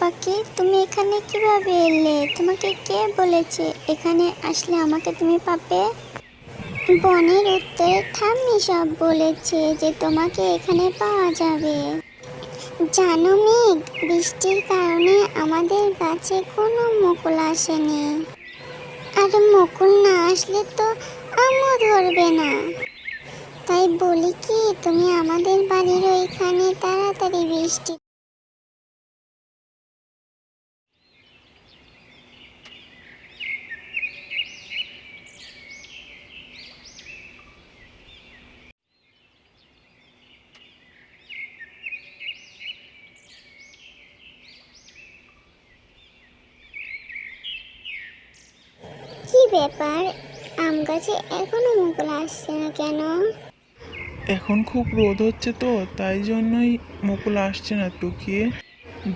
পাখি, তুমি এখানে কীভাবে এলে? তোমাকে কে বলেছে? এখানে আসলে আমাকে তুমি পাবে? বনের উত্তরে ঠাম্মি সব বলেছে যে তোমাকে এখানে পাওয়া যাবে। জানো মেঘ, বৃষ্টির কারণে আমাদের গাছে কোনো মুকুল আসেনি। আর মুকুল না আসলে তো আমও ধরবে না। তাই বলি কি, তুমি আমাদের বাড়ির ওইখানে তাড়াতাড়ি বৃষ্টি ব্যাপার আম গাছে এখনও মুকুল আসছে না কেন? এখন খুব রোদ হচ্ছে তো তাই জন্যই মুকুল আসছে না টুকি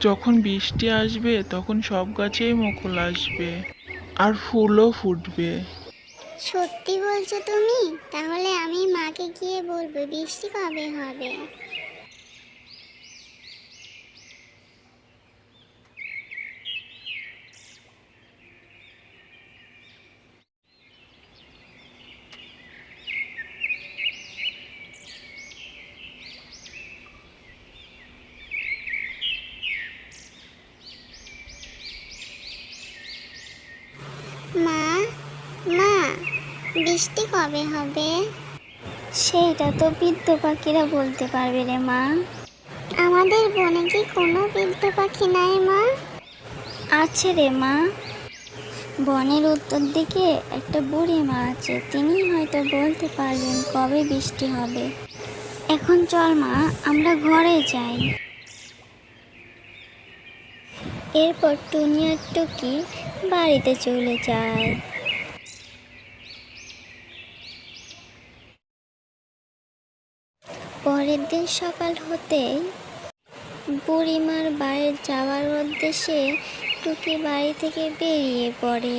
যখন বৃষ্টি আসবে তখন সব গাছেই মুকুল আসবে। আর ফুলও ফুটবে। সত্যি বলছো তুমি? তাহলে আমি মাকে গিয়ে বলব বৃষ্টি কবে হবে মা মা বৃষ্টি কবে হবে? সেইটা তো বৃদ্ধ পাখিরা বলতে পারবে রে মা। আমাদের বনে কি কোনো বৃদ্ধ পাখি নাই মা? আছে রে মা। বনের উত্তর দিকে একটা বুড়ি মা আছে তিনি হয়তো বলতে পারবেন কবে বৃষ্টি হবে। এখন চল মা আমরা ঘরে যাই। এরপর টুনি আর টুকি বাড়িতে চলে যায়। পরের দিন সকাল হতেই বুড়িমার বাড়ি যাওয়ার উদ্দেশ্যে টুকি বাড়ি থেকে বেরিয়ে পড়ে।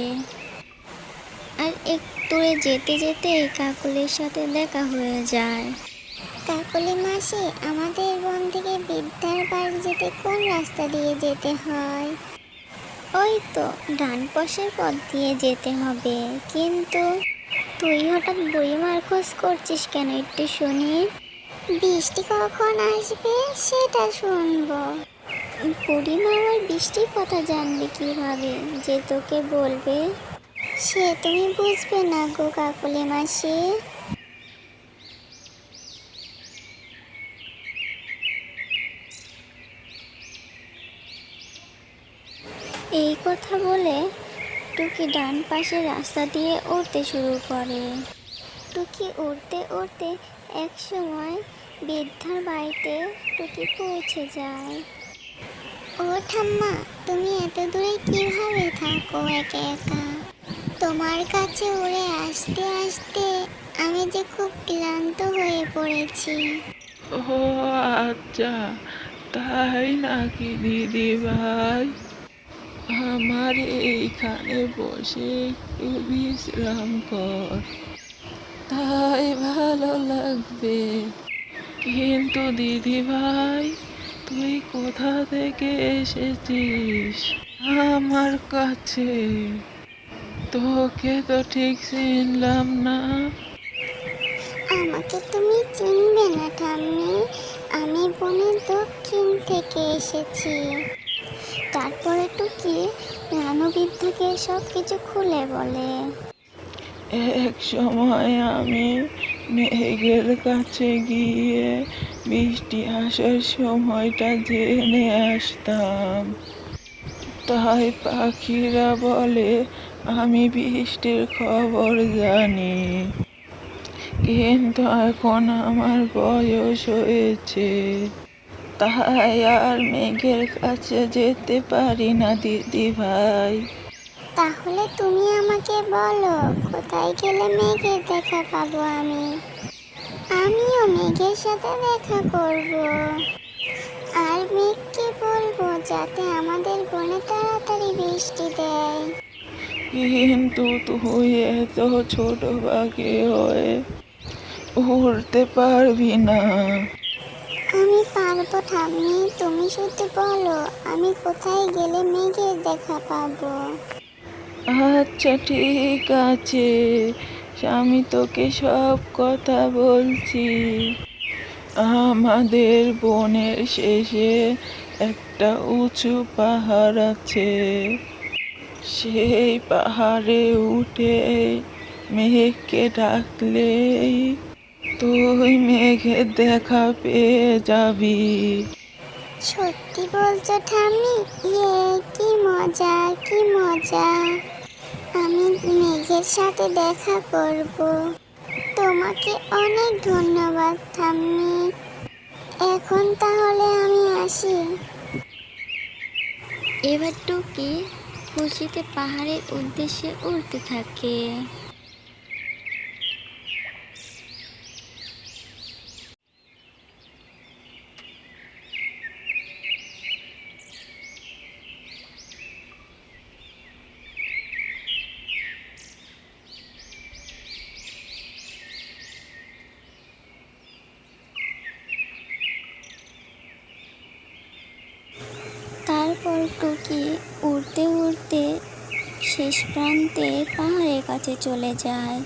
আর একটু যেতে যেতে কাকুলির সাথে দেখা হয়ে যায়। কাকুলি মাসি আমাদের বন থেকে বিদ্যার বাড়ি যেতে কোন রাস্তা দিয়ে যেতে হয়? ওই তো ডান পাশের পথ দিয়ে যেতে হবে। কিন্তু তুই হঠাৎ বুড়িমার খোঁজ করছিস কেন একটু শুনি। বৃষ্টি কখন আসবে সেটা শুনব। বুড়িমা আবার বৃষ্টির কথা জানবে কীভাবে, যে তোকে বলবে, সে তুমি বুঝবে না গো কাকুলি মাসি। এই কথা বলে টুকি ডান পাশে রাস্তা দিয়ে উঠতে শুরু করে। টুকি উড়তে উড়তে এক সময় বৃদ্ধার বাড়িতে টুকি পৌঁছে যায় ও ঠাম্মা, তুমি এত দূরে কীভাবে থাকো একা একা? তোমার কাছে উড়ে আসতে আসতে আমি যে খুব ক্লান্ত হয়ে পড়েছি। ও আচ্ছা তাই নাকি দিদি ভাই? আমার এইখানে বসে একটু বিশ্রাম কর। তাই ভালো লাগবে। কিন্তু দিদি ভাই তুই কোথা থেকে এসেছিস? আমার কাছে। তোকে তো ঠিক চিনলাম না। আমাকে তুমি চিনবে না ঠাম্মি। আমি বনের দক্ষিণ থেকে এসেছি। তারপরে টুকি রানুবৃদ্ধকে সব কিছু খুলে বলে। এক সময় আমি মেঘের কাছে গিয়ে বৃষ্টি আসার সময়টা জেনে আসতাম। তাই পাখিরা বলে, আমি বৃষ্টির খবর জানি। কিন্তু এখন আমার বয়স হয়েছে। তাই আর মেঘের কাছে যেতে পারি না, দিদি ভাই। তাহলে তুমি আমাকে বলো কোথায় গেলে মেঘের দেখা পাবো আমি? আমিও মেঘের সাথে দেখা করব। আর মেঘকে বলব যাতে আমাদের বনে তাড়াতাড়ি বৃষ্টি দেয়। কিন্তু তুই এত ছোট পাখি হয়ে উড়তে পারবি না। আমি পারব ঠাম্মি তুমি শুধু বলো আমি কোথায় গেলে মেঘের দেখা পাবো? আচ্ছা ঠিক আছে। আমি তোকে সব কথা বলছি। আমাদের বনের শেষে একটা উঁচু পাহাড় আছে। সেই পাহাড়ে উঠে মেঘকে ডাকলেই তুই মেঘের দেখা পেয়ে যাবি। সত্যি বলছো ঠাম্মি? ইয়ে কি মজা কি মজা। আমি মেঘের সাথে দেখা করব। তোমাকে অনেক ধন্যবাদ ঠাম্মি। এখন তাহলে আমি আসি। এবার টুকি খুশিতে পাহাড়ের উদ্দেশ্যে উড়তে থাকে। টুকি উড়তে উড়তে শেষ প্রান্তে পাহাড়ের কাছে চলে যায়।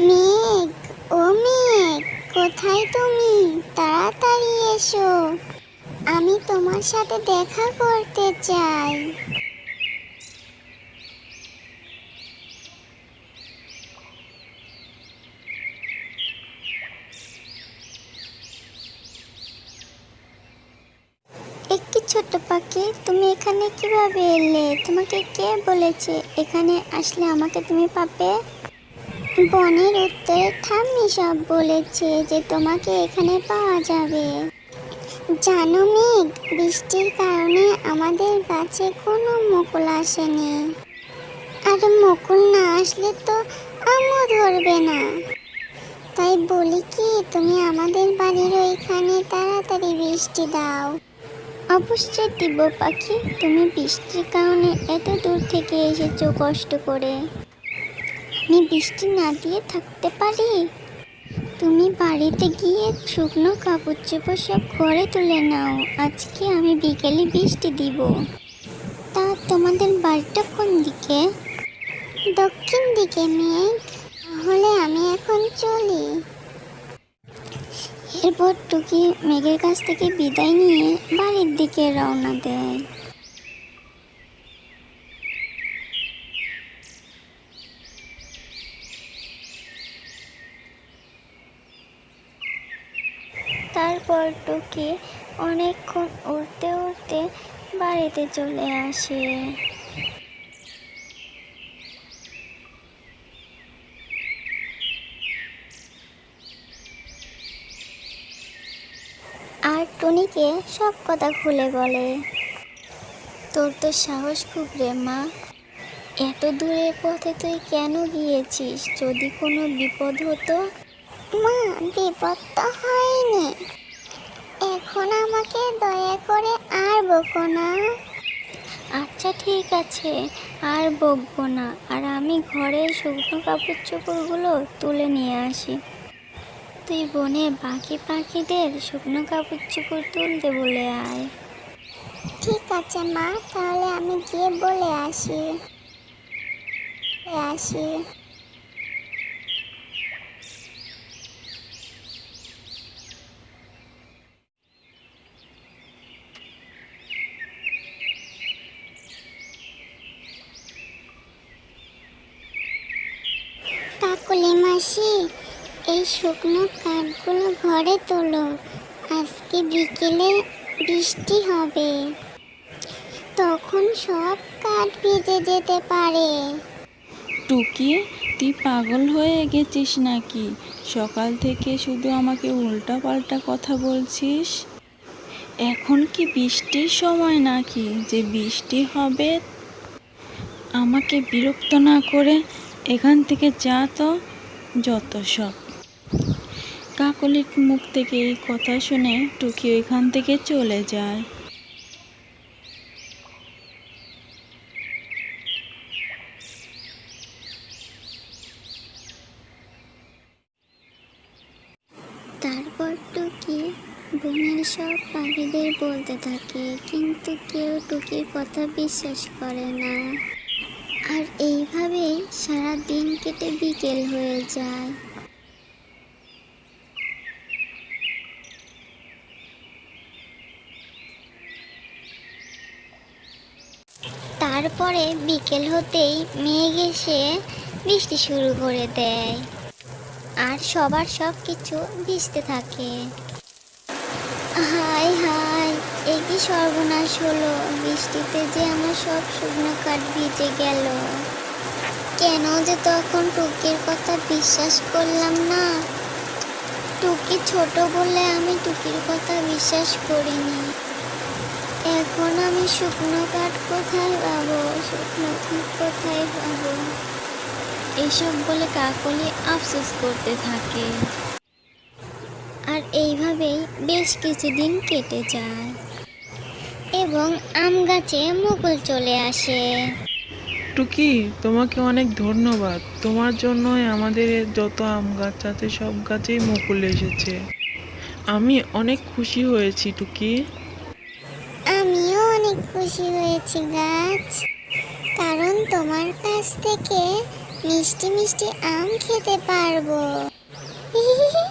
মেঘ, ও মেঘ, কোথায় তুমি? তাড়াতাড়ি এসো। আমি তোমার সাথে দেখা করতে চাই একটি ছোট্ট পাখি, তুমি এখানে কীভাবে এলে? তোমাকে কে বলেছে? এখানে আসলে আমাকে তুমি পাবে? বনের উত্তরে, ঠাম্মি সব বলেছে যে তোমাকে এখানে পাওয়া যাবে। জানো মেঘ, বৃষ্টির কারণে আমাদের গাছে কোনো মুকুল আসেনি। আর মুকুল না আসলে তো আমও ধরবে না। তাই বলি কি, তুমি আমাদের বাড়ির ওইখানে তাড়াতাড়ি বৃষ্টি দাও। অবশ্যই দিব পাখি। তুমি বৃষ্টির কারণে এত দূর থেকে এসেছ কষ্ট করে। আমি বৃষ্টি না দিয়ে থাকতে পারি? তুমি বাড়িতে গিয়ে শুকনো কাপড় চোপড় সব ঘরে তুলে নাও। আজকে আমি বিকেলে বৃষ্টি দিব। তা তোমাদের বাড়িটা কোন দিকে? দক্ষিণ দিকে, মেঘ। তাহলে আমি এখন চলি। এরপর টুকি মেঘের কাছ থেকে বিদায় নিয়ে বাড়ির দিকে রওনা দেয়। তারপর টুকি অনেকক্ষণ উড়তে উড়তে বাড়িতে চলে আসে। আর টুনিকে সব কথা খুলে বলে। তোর তো সাহস খুব রে মা। এত দূরের পথে তুই কেন গিয়েছিস? যদি কোনো বিপদ হতো? মা, বিপদ তো হয়নি। এখন আমাকে দয়া করে আর বকো না। আচ্ছা ঠিক আছে, আর বকবো না। আর আমি ঘরের শুকনো কাপড় চোপড়গুলো তুলে নিয়ে আসি। তুই বনে বাকি পাখিদের শুকনো কাপড় চোপড় তুলতে বলে আয়। ঠিক আছে মা, তাহলে আমি গিয়ে বলে আসি। আসি। কাকুলি মাসি এই শুকনো কাঠগুলো ঘরে তোলো। আজকে বিকেলে বৃষ্টি হবে। তখন সব কাঠ ভিজে যেতে পারে। টুকি, তুই পাগল হয়ে গেছিস নাকি? সকাল থেকে শুধু আমাকে উল্টা পাল্টা কথা বলছিস? এখন কি বৃষ্টির সময় নাকি? যে বৃষ্টি হবে, আমাকে বিরক্ত না করে এখান থেকে যা তো, যত সব। কাকলির মুখ থেকে এই কথা শুনে টুকি এখান থেকে চলে যায়। তারপর টুকি বোনের সব পাখিদের বলতে থাকে, কিন্তু কেউ টুকির কথা বিশ্বাস করে না। আর এইভাবেই সারা দিন কেটে বিকেল হয়ে যায়। তারপরে বিকেল হতেই মেঘ এসে বৃষ্টি শুরু করে দেয়। আর সবার সব কিছু ভিজতে থাকে। হাই হাই এ কি সর্বনাশ হলো। বৃষ্টিতে যে আমার সব শুকনো কাঠ ভিজে গেল। কেন যে তখন টুকির কথা বিশ্বাস করলাম না। টুকি ছোট বলে আমি টুকির কথা বিশ্বাস করিনি। এখন আমি শুকনো কাঠ কোথায় পাবো? শুকনো কাঠ কোথায় পাবো? এইসব বলে কাকলি আফসোস করতে থাকে। আর এইভাবেই বেশ কিছুদিন কেটে যায়। এবং আম গাছে মুকুল চলে আসে। টুকি, তোমাকে অনেক ধন্যবাদ। তোমার জন্যই আমাদের যত আম গাছ আছে, সব গাছেই মুকুল এসেছে। আমি অনেক খুশি হয়েছি, টুকি। অনেক খুশি হয়েছি গাছ। কারণ তোমার কাছ থেকে মিষ্টি মিষ্টি আম খেতে পারব।